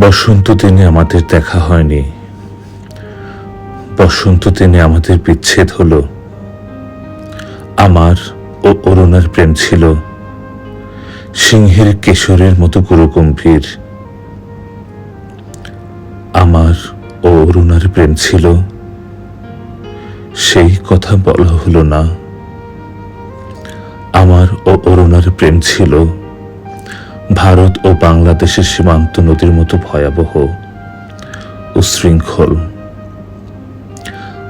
বসন্ত দিনে আমাদের দেখা হয়নি। বসন্ত দিনে আমাদের বিচ্ছেদ হলো। আমার ও অরুণার প্রেম ছিল। সিংহের কেশরের মতো গুরুগম্ভীর। আমার ও অরুণার প্রেম ছিল। সেই কথা বলা হলো না। আমার ও অরুণার প্রেম ছিল। ভারত ও বাংলাদেশের সীমান্ত নদীর মতো ভয়াবহ উশৃঙ্খল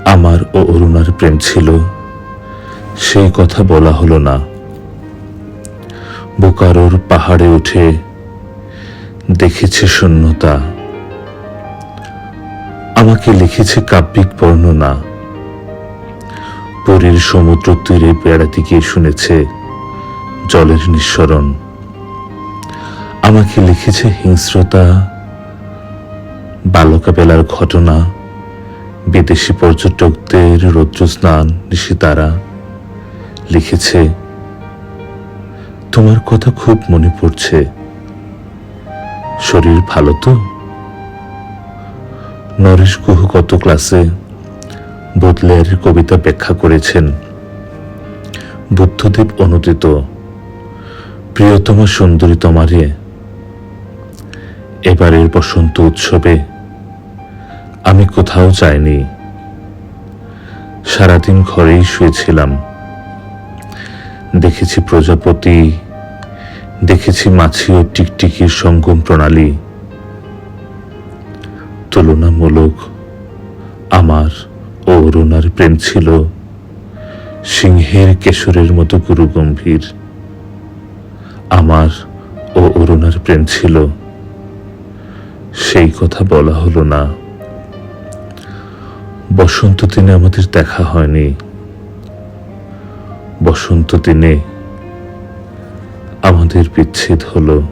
আমার ও অরুণার প্রেম ছিল, সেই কথা বলা হলো না। বোকারোর পাহাড়ে উঠে দেখেছে শূন্যতা। আমাকে লিখেছে কাব্যিক বর্ণনা। পুরীর সমুদ্র তীরে বেড়াতে গিয়ে শুনেছে জলের নিঃসরণ। আমাকে লিখেছে হিংস্রতা বালকা বেলার ঘটনা, বিদেশি পর্যটকদের রৌদ্র স্নান নিশিতারা। লিখেছে, তোমার কথা খুব মনে পড়ছে। শরীর ভালো তো? নরেশ গুহ কত ক্লাসে বোদলের কবিতা ব্যাখ্যা করেছেন। বুদ্ধদেব অনুদিত, প্রিয়তমা সুন্দরী তোমারে এবারের বসন্ত উৎসবে আমি কোথাও যাইনি। সারাদিন ঘরেই শুয়েছিলাম। দেখেছি প্রজাপতি, দেখেছি মাছি ও টিকটিকির সঙ্গম প্রণালী। তুলনামূলক আমার ও অরুণার প্রেম ছিল সিংহের কেশরের মতো গুরু গম্ভীর আমার ও অরুণার প্রেম ছিল। সেই কথা বলা হলো না। বসন্ত দিনে আমাদের দেখা হয়নি। বসন্ত দিনে আমাদের বিচ্ছেদ হলো।